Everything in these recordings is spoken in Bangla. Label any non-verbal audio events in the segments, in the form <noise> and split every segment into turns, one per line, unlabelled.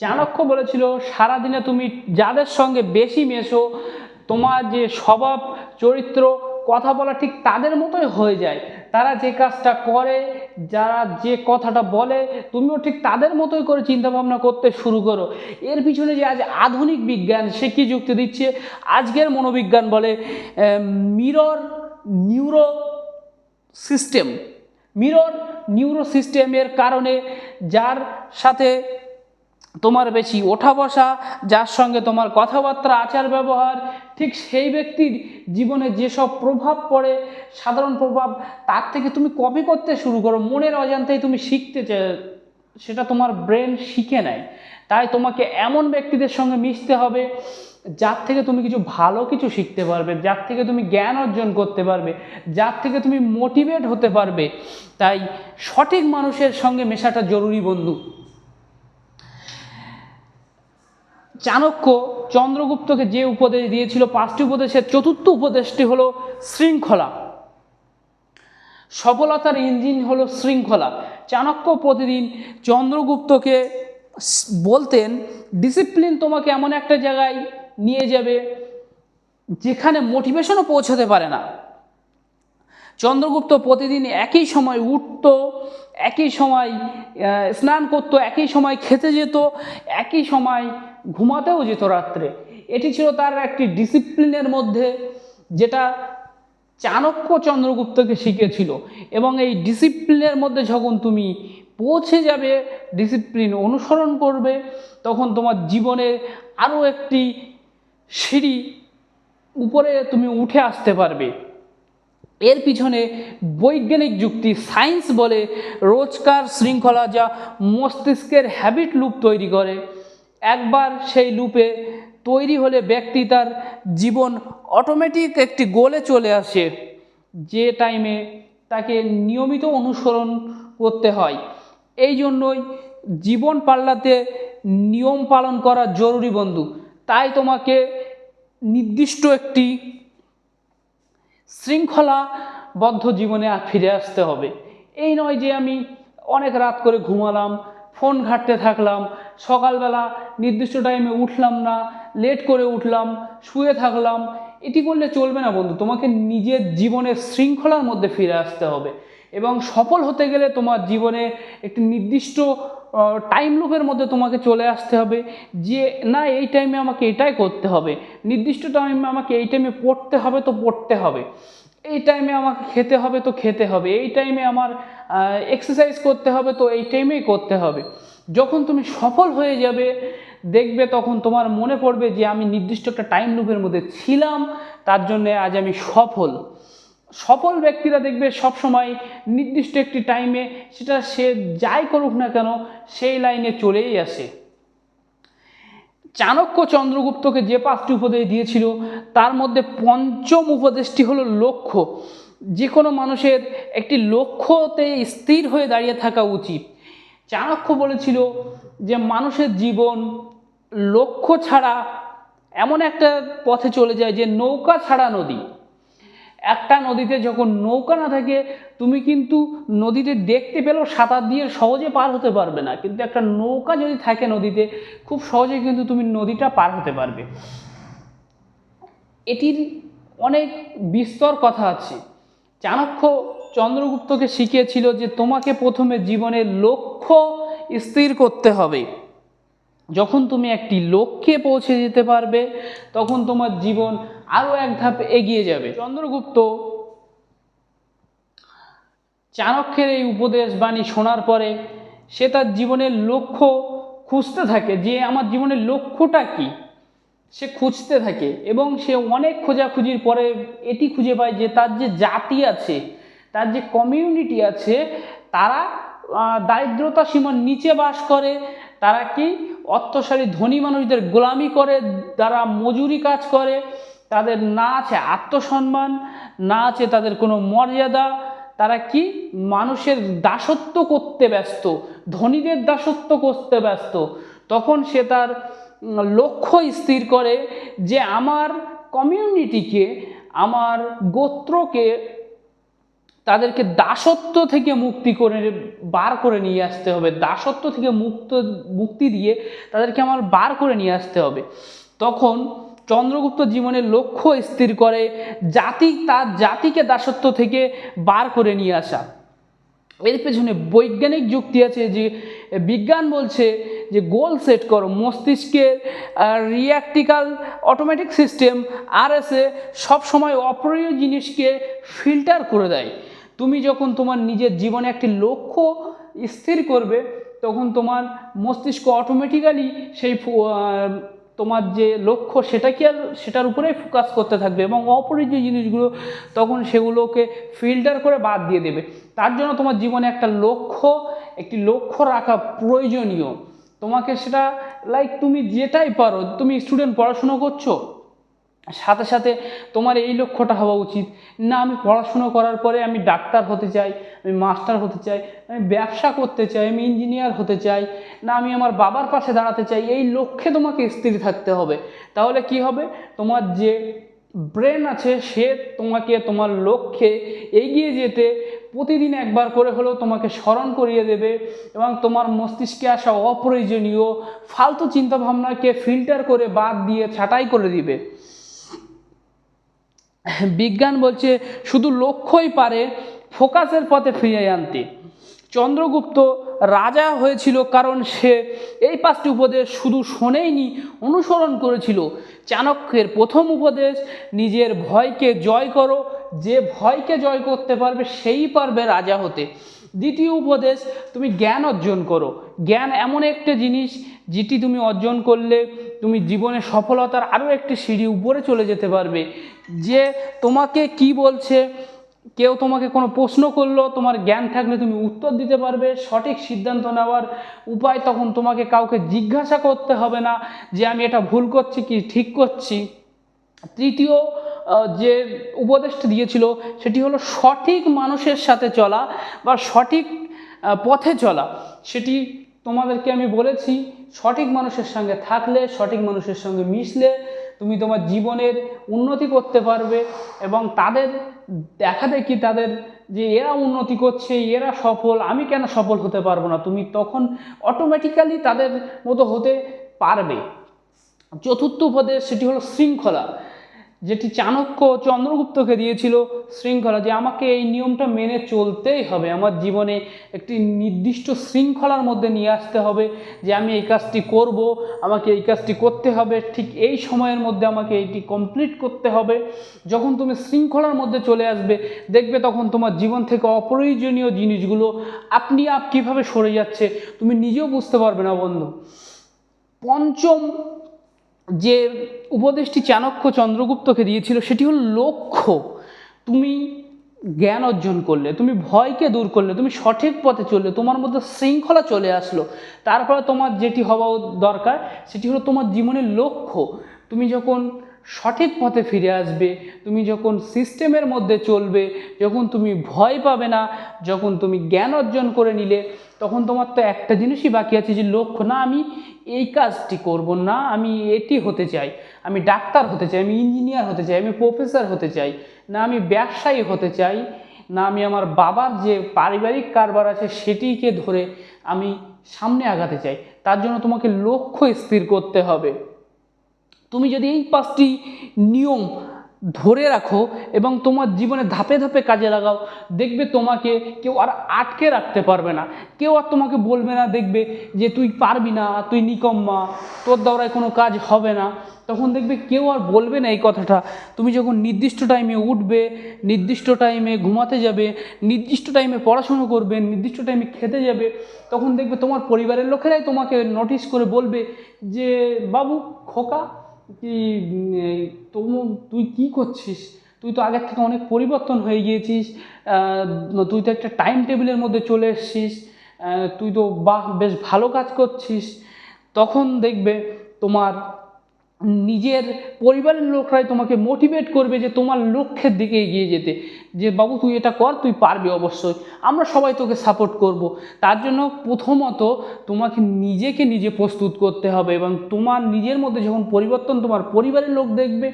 চাণক্য বলেছিল, সারাদিনে তুমি যাদের সঙ্গে বেশি মেশো, তোমার যে স্বভাব, চরিত্র, কথা বলা ঠিক তাদের মতোই হয়ে যায়। তারা যে কাজটা করে, যারা যে কথাটা বলে, তুমিও ঠিক তাদের মতোই করে চিন্তাভাবনা করতে শুরু করো। এর পিছনে যে আজ আধুনিক বিজ্ঞান, সে কী যুক্তি দিচ্ছে? আজকের মনোবিজ্ঞান বলে mirror neuro system. Mirror neuro সিস্টেমের কারণে যার সাথে তোমার বেশি ওঠা বসা, যার সঙ্গে তোমার কথাবার্তা, আচার, ব্যবহার, ঠিক সেই ব্যক্তির জীবনে যেসব প্রভাব পড়ে, সাধারণ প্রভাব, তার থেকে তুমি কপি করতে শুরু করো। মনের অজান্তেই তুমি শিখতে সেটা তোমার ব্রেন শিখে নেয়। তাই তোমাকে এমন ব্যক্তিদের সঙ্গে মিশতে হবে, যার থেকে তুমি কিছু ভালো কিছু শিখতে পারবে, যার থেকে তুমি জ্ঞান অর্জন করতে পারবে, যার থেকে তুমি মোটিভেট হতে পারবে। তাই সঠিক মানুষের সঙ্গে মেশাটা জরুরি বন্ধু। চাণক্য চন্দ্রগুপ্তকে যে উপদেশ দিয়েছিল, পাঁচটি উপদেশের চতুর্থ উপদেশটি হলো শৃঙ্খলা। সফলতার ইঞ্জিন হলো শৃঙ্খলা। চাণক্য প্রতিদিন চন্দ্রগুপ্তকে বলতেন ডিসিপ্লিন তোমাকে এমন একটা জায়গায় নিয়ে যাবে যেখানে মোটিভেশনও পৌঁছাতে পারে না। চন্দ্রগুপ্ত প্রতিদিন একই সময় উঠতো, একই সময় স্নান করতো, একই সময় খেতে যেত, একই সময় ঘুমাতেও যেত রাত্রে। এটি ছিল তার একটি ডিসিপ্লিনের মধ্যে যেটা চাণক্য চন্দ্রগুপ্তকে শিখেছিল এবং এই ডিসিপ্লিনের মধ্যে যখন তুমি পৌঁছে যাবে, ডিসিপ্লিন অনুসরণ করবে, তখন তোমার জীবনে আরও একটি সিঁড়ি উপরে তুমি উঠে আসতে পারবে। এর পিছনে বৈজ্ঞানিক যুক্তি, সায়েন্স বলে রোজকার শৃঙ্খলা যা মস্তিষ্কের হ্যাবিট লুপ তৈরি করে। একবার সেই লুপে তৈরি হলে ব্যক্তি তার জীবন অটোমেটিক একটি গোলে চলে আসে, যে টাইমে তাকে নিয়মিত অনুসরণ করতে হয়। এই জন্যই জীবন পাল্লাতে নিয়ম পালন করা জরুরি বন্ধু। তাই তোমাকে নির্দিষ্ট একটি শৃঙ্খলাবদ্ধ জীবনে ফিরে আসতে হবে। এই নয় যে আমি অনেক রাত করে ঘুমালাম, ফোন ঘাটতে থাকলাম, সকালবেলা নির্দিষ্ট টাইমে উঠলাম না লেট করে উঠলাম, শুয়ে থাকলাম, এটি করলে চলবে না বন্ধু। তোমাকে নিজের জীবনের শৃঙ্খলার মধ্যে ফিরে আসতে হবে। এবং সফল হতে গেলে তোমার জীবনে একটি নির্দিষ্ট টাইম লুপের মধ্যে তোমাকে চলে আসতে হবে যে, না, এই টাইমে আমাকে এটাই করতে হবে। নির্দিষ্ট টাইমে আমাকে এই টাইমে পড়তে হবে তো পড়তে হবে। এই টাইমে আমাকে খেতে হবে তো খেতে হবে। এই টাইমে আমার এক্সারসাইজ করতে হবে তো এই টাইমেই করতে হবে। যখন তুমি সফল হয়ে যাবে, দেখবে তখন তোমার মনে পড়বে যে, আমি নির্দিষ্ট একটা টাইম লুপের মধ্যে ছিলাম, তার জন্যে আজ আমি সফল। সফল ব্যক্তিরা দেখবে সবসময় নির্দিষ্ট একটি টাইমে সেটা সে যাই করুক না কেন সেই লাইনে চলেই আসে। চাণক্য চন্দ্রগুপ্তকে যে পাঁচটি উপদেশ দিয়েছিল, তার মধ্যে পঞ্চম উপদেশটি হলো লক্ষ্য। যে কোনো মানুষের একটি লক্ষ্যতে স্থির হয়ে দাঁড়িয়ে থাকা উচিত। চাণক্য বলেছিল যে মানুষের জীবন লক্ষ্য ছাড়া এমন একটা পথে চলে যায় যে নৌকা ছাড়া নদী। একটা নদীতে যখন নৌকা না থাকে, তুমি কিন্তু নদীতে দেখতে পেলেও সাঁতার দিয়ে সহজে পার হতে পারবে না। কিন্তু একটা নৌকা যদি থাকে নদীতে, খুব সহজে কিন্তু তুমি নদীটা পার হতে পারবে। এটির অনেক বিস্তর কথা আছে। চাণক্য চন্দ্রগুপ্তকে শিখিয়েছিল যে তোমাকে প্রথমে জীবনের লক্ষ্য স্থির করতে হবে। যখন তুমি একটি লক্ষ্যে পৌঁছে যেতে পারবে, তখন তোমার জীবন আরও এক ধাপ এগিয়ে যাবে। চন্দ্রগুপ্ত চাণক্যের এই উপদেশ বাণী শোনার পরে সে তার জীবনের লক্ষ্য খুঁজতে থাকে যে আমার জীবনের লক্ষ্যটা কি। সে খুঁজতে থাকে এবং সে অনেক খোঁজাখুঁজির পরে এটি খুঁজে পায় যে তার যে জাতি আছে, তার যে কমিউনিটি আছে, তারা দারিদ্রতা সীমার নিচে বাস করে, তারা কি অর্থশালী ধনী মানুষদের গোলামি করে তারা মজুরি কাজ করে, তাদের না আছে আত্মসম্মান, না আছে তাদের কোনো মর্যাদা। তারা কি? মানুষের দাসত্ব করতে ব্যস্ত, ধনীদের দাসত্ব করতে ব্যস্ত। তখন সে তার লক্ষ্য স্থির করে যে আমার কমিউনিটিকে আমার গোত্রকে তাদেরকে দাসত্ব থেকে মুক্তি করে বার করে নিয়ে আসতে হবে। দাসত্ব থেকে মুক্ত, মুক্তি দিয়ে তাদেরকে আমার বার করে নিয়ে আসতে হবে। তখন চন্দ্রগুপ্ত জীবনের লক্ষ্য স্থির করে জাতি, তার জাতিকে দাসত্ব থেকে বার করে নিয়ে আসা। এর পেছনে বৈজ্ঞানিক যুক্তি আছে যে, বিজ্ঞান বলছে যে গোল সেট করো মস্তিষ্কের রিয়াক্টিক্যাল অটোমেটিক সিস্টেম আর এসে সবসময় অপ্রিয় জিনিসকে ফিল্টার করে দেয়। তুমি যখন তোমার নিজের জীবনে একটি লক্ষ্য স্থির করবে, তখন তোমার মস্তিষ্ক অটোমেটিক্যালি সেই তোমার যে লক্ষ্য সেটাকে আর সেটার উপরেই ফোকাস করতে থাকবে এবং অপরিচিত জিনিসগুলো, তখন সেগুলোকে ফিল্টার করে বাদ দিয়ে দেবে। তার জন্য তোমার জীবনে একটা লক্ষ্য, একটি লক্ষ্য রাখা প্রয়োজনীয়। তোমাকে সেটা লাইক তুমি যেটাই পারো, তুমি স্টুডেন্ট পড়াশুনো করছ সাথে সাথে তোমার এই লক্ষ্যটা হওয়া উচিত। না, আমি পড়াশুনো করার পরে আমি ডাক্তার হতে চাই, আমি মাস্টার হতে চাই, আমি ব্যবসা করতে চাই, আমি ইঞ্জিনিয়ার হতে চাই, না, আমি আমার বাবার পাশে দাঁড়াতে চাই, এই লক্ষ্যে তোমাকে স্থির থাকতে হবে। তাহলে কি হবে? তোমার যে ব্রেন আছে, সে তোমাকে, তোমার লক্ষ্যে এগিয়ে যেতে প্রতিদিন একবার করে হলেও তোমাকে স্মরণ করিয়ে দেবে এবং তোমার মস্তিষ্কে আসা অপ্রয়োজনীয়, ফালতু চিন্তাভাবনাকে ফিল্টার করে বাদ দিয়ে ছাঁটাই করে দিবে। <laughs> বিজ্ঞান বলছে শুধু লক্ষ্যই পারে ফোকাসের পথে ফিরিয়ে আনতে। চন্দ্রগুপ্ত রাজা হয়েছিল কারণ সে এই পাঁচটি উপদেশ শুধু শোনেইনি, অনুসরণ করেছিল। চাণক্যের প্রথম উপদেশ, নিজের ভয়কে জয় করো, যে ভয়কে জয় করতে পারবে সেই পারবে রাজা হতে। দ্বিতীয় উপদেশ, তুমি জ্ঞান অর্জন করো। জ্ঞান এমন একটা জিনিস যেটি তুমি অর্জন করলে তুমি জীবনে সফলতার আরও একটি সিঁড়ি উপরে চলে যেতে পারবে। যে তোমাকে কি বলছে, কেউ তোমাকে কোনো প্রশ্ন করল, তোমার জ্ঞান থাকলে তুমি উত্তর দিতে পারবে, সঠিক সিদ্ধান্ত নেওয়ার উপায় তখন তোমাকে কাউকে জিজ্ঞাসা করতে হবে না যে আমি এটা ভুল করছি কি ঠিক করছি। তৃতীয় যে উপদেশটা দিয়েছিল সেটি হলো সঠিক মানুষের সাথে চলা বা সঠিক পথে চলা। সেটি তোমাদেরকে আমি বলেছি, সঠিক মানুষের সঙ্গে থাকলে, সঠিক মানুষের সঙ্গে মিশলে তুমি তোমার জীবনের উন্নতি করতে পারবে এবং তাদের দেখা দেখি তাদের যে এরা উন্নতি করছে, এরা সফল, আমি কেন সফল হতে পারব না? তুমি তখন অটোমেটিক্যালি তাদের মতো হতে পারবে। চতুর্থ উপদেশ, সেটি হলো শৃঙ্খলা। যেটি চাণক্য চন্দ্রগুপ্তকে দিয়েছিল শৃঙ্খলা যে আমাকে এই নিয়মটা মেনে চলতেই হবে। আমার জীবনে একটি নির্দিষ্ট শৃঙ্খলার মধ্যে নিয়ে আসতে হবে যে আমি এই কাজটি করব, আমাকে এই কাজটি করতে হবে। ঠিক এই সময়ের মধ্যে আমাকে এইটি কমপ্লিট করতে হবে। যখন তুমি শৃঙ্খলার মধ্যে চলে আসবে, দেখবে তখন তোমার জীবন থেকে অপ্রয়োজনীয় জিনিসগুলো আপনি আপ কীভাবে সরে যাচ্ছে, তুমি নিজেও বুঝতে পারবে না বন্ধু। পঞ্চম যে উপদেশটি চাণক্য চন্দ্রগুপ্তকে দিয়েছিল সেটি হল লক্ষ্য। তুমি জ্ঞান অর্জন করলে, তুমি ভয়কে দূর করলে, তুমি সঠিক পথে চললে, তোমার মধ্যে শৃঙ্খলা চলে আসলো তারপরে তোমার যেটি হওয়া দরকার সেটি হলো তোমার জীবনের লক্ষ্য। তুমি যখন সঠিক পথে ফিরে আসবে। তুমি যখন সিস্টেমের মধ্যে চলবে, যখন তুমি ভয় পাবে না, যখন তুমি জ্ঞান অর্জন করে নিলে, তখন তোমার তো একটা জিনিসই বাকি আছে যে, লক্ষ্য, না, আমি এই কাজটি করব, না, আমি এটি হতে চাই, আমি ডাক্তার হতে চাই, আমি ইঞ্জিনিয়ার হতে চাই, আমি প্রফেসর হতে চাই, না, আমি ব্যবসায়ী হতে চাই, না, আমি আমার বাবার যে পারিবারিক কারবার আছে সেটিকে ধরে আমি সামনে আগাতে চাই। তার জন্য তোমাকে লক্ষ্য স্থির করতে হবে। তুমি যদি এই পাঁচটি নিয়ম ধরে রাখো এবং তোমার জীবনে ধাপে ধাপে কাজে লাগাও, দেখবে তোমাকে কেউ আর আটকে রাখতে পারবে না। কেউ আর তোমাকে বলবে না, দেখবে যে তুই পারবি না, তুই নিকম্মা, তোর দ্বারায় কোনো কাজ হবে না। তখন দেখবে কেউ আর বলবে না এই কথাটা। তুমি যখন নির্দিষ্ট টাইমে উঠবে, নির্দিষ্ট টাইমে ঘুমাতে যাবে, নির্দিষ্ট টাইমে পড়াশুনো করবে, নির্দিষ্ট টাইমে খেতে যাবে, তখন দেখবে তোমার পরিবারের লোকেরাই তোমাকে নোটিশ করে বলবে যে, বাবু, খোকা কি তবু তুই কি করছিস? তুই তো আগের থেকে অনেক পরিবর্তন হয়ে গিয়েছিস। তুই তো একটা টাইম টেবিলের মধ্যে চলে এসছিস। তুই তো, বাহ, বেশ ভালো কাজ করছিস। তখন দেখবে তোমার নিজের পরিবারের লোকরাই তোমাকে মোটিভেট করবে যে তোমার লক্ষ্যের দিকে এগিয়ে যেতে। যে বাবু, তুই এটা কর, তুই পারবি অবশ্যই। আমরা সবাই তোকে সাপোর্ট করব। তার জন্য প্রথমত তোমাকে নিজেকে নিজে প্রস্তুত করতে হবে এবং তোমার নিজের মধ্যে যখন পরিবর্তন, তোমার পরিবারের লোক দেখবে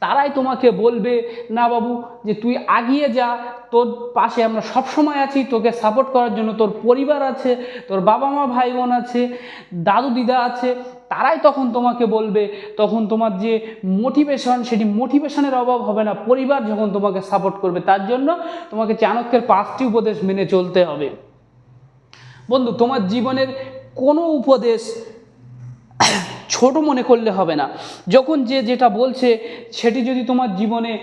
তারাই তোমাকে বলবে, না বাবু, যে তুই আগিয়ে যা। তোর পাশে আমরা সব সময় আছি, তোকে সাপোর্ট করার জন্য তোর পরিবার আছে, তোর বাবা মা ভাই বোন আছে, দাদু, দিদা আছে। তারাই তখন তোমাকে বলবে, তখন তোমার যে মোটিভেশন সেটি মোটিভেশনের অভাব হবে না। পরিবার যখন তোমাকে সাপোর্ট করবে, তার জন্য তোমাকে চাণক্যের পাঁচটি উপদেশ মেনে চলতে হবে। বন্ধু, তোমার জীবনের কোনো উপদেশ ছোট মনে করলে হবে না। যখন যে যেটা বলছে, সেটি যদি তোমার জীবনে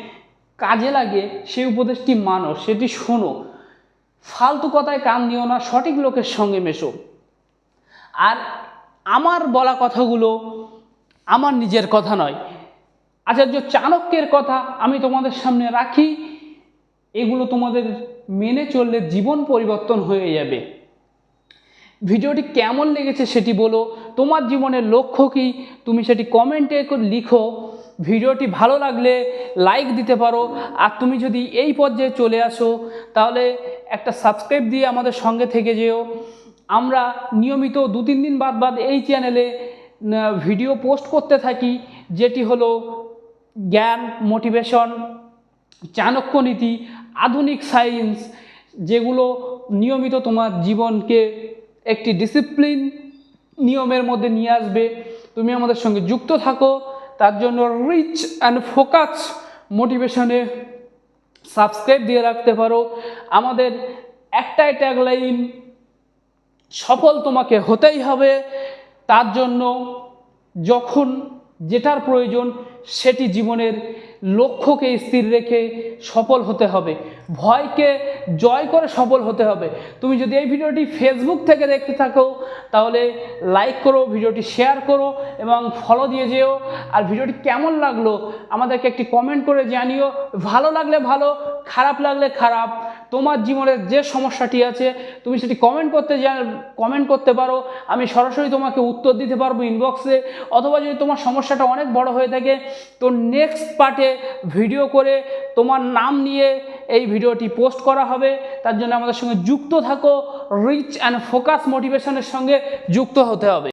কাজে লাগে, সেই উপদেশটি মানো, সেটি শোনো। ফালতু কথায় কান দিও না, সঠিক লোকের সঙ্গে মেশো। আর আমার বলা কথাগুলো আমার নিজের কথা নয়। আচার্য চাণক্যের কথা আমি তোমাদের সামনে রাখি। এগুলো তোমাদের মেনে চললে জীবন পরিবর্তন হয়ে যাবে। ভিডিওটি কেমন লেগেছে সেটি বলো। তোমার জীবনের লক্ষ্য কী? তুমি সেটি কমেন্টে লিখো। ভিডিওটি ভালো লাগলে লাইক দিতে পারো। আর তুমি যদি এই পর্যায়ে চলে আসো, তাহলে একটা সাবস্ক্রাইব দিয়ে আমাদের সঙ্গে থেকে যেও। আমরা নিয়মিত দু তিন দিন বাদ বাদ এই চ্যানেলে ভিডিও পোস্ট করতে থাকি, যেটি হলো জ্ঞান মোটিভেশন চাণক্য নীতি, আধুনিক সায়েন্স যেগুলো নিয়মিত তোমার জীবনকে একটি ডিসিপ্লিন নিয়মের মধ্যে নিয়ে আসবে। তুমি আমাদের সঙ্গে যুক্ত থাকো। তার জন্য রিচ অ্যান্ড ফোকাস মোটিভেশনে সাবস্ক্রাইব দিয়ে রাখতে পারো। আমাদের একটাই ট্যাগলাইন সফল তোমাকে হতেই হবে। তার জন্য যখন যেটার প্রয়োজন সেটি জীবনের লক্ষ্যকে স্থির রেখে সফল হতে হবে। ভয়কে জয় করে সফল হতে হবে। তুমি যদি এই ভিডিওটি ফেসবুক থেকে দেখতে থাকো, তাহলে লাইক করো, ভিডিওটি শেয়ার করো এবং ফলো দিয়ে যেও। আর ভিডিওটি কেমন লাগল আমাদেরকে একটি কমেন্ট করে জানিও। ভালো লাগলে ভালো, খারাপ লাগলে খারাপ। তোমার জীবনের যে সমস্যাটি আছে, তুমি সেটি কমেন্ট করতে যা কমেন্ট করতে পারো। আমি সরাসরি তোমাকে উত্তর দিতে পারব ইনবক্সে অথবা যদি তোমার সমস্যাটা অনেক বড় হয়ে থাকে, তো নেক্সট পার্টে ভিডিও করে তোমার নাম নিয়ে এই ভিডিওটি পোস্ট করা হবে। তার জন্য আমাদের সঙ্গে যুক্ত থাকো। রিচ অ্যান্ড ফোকাস মোটিভেশনের সঙ্গে যুক্ত হতে হবে।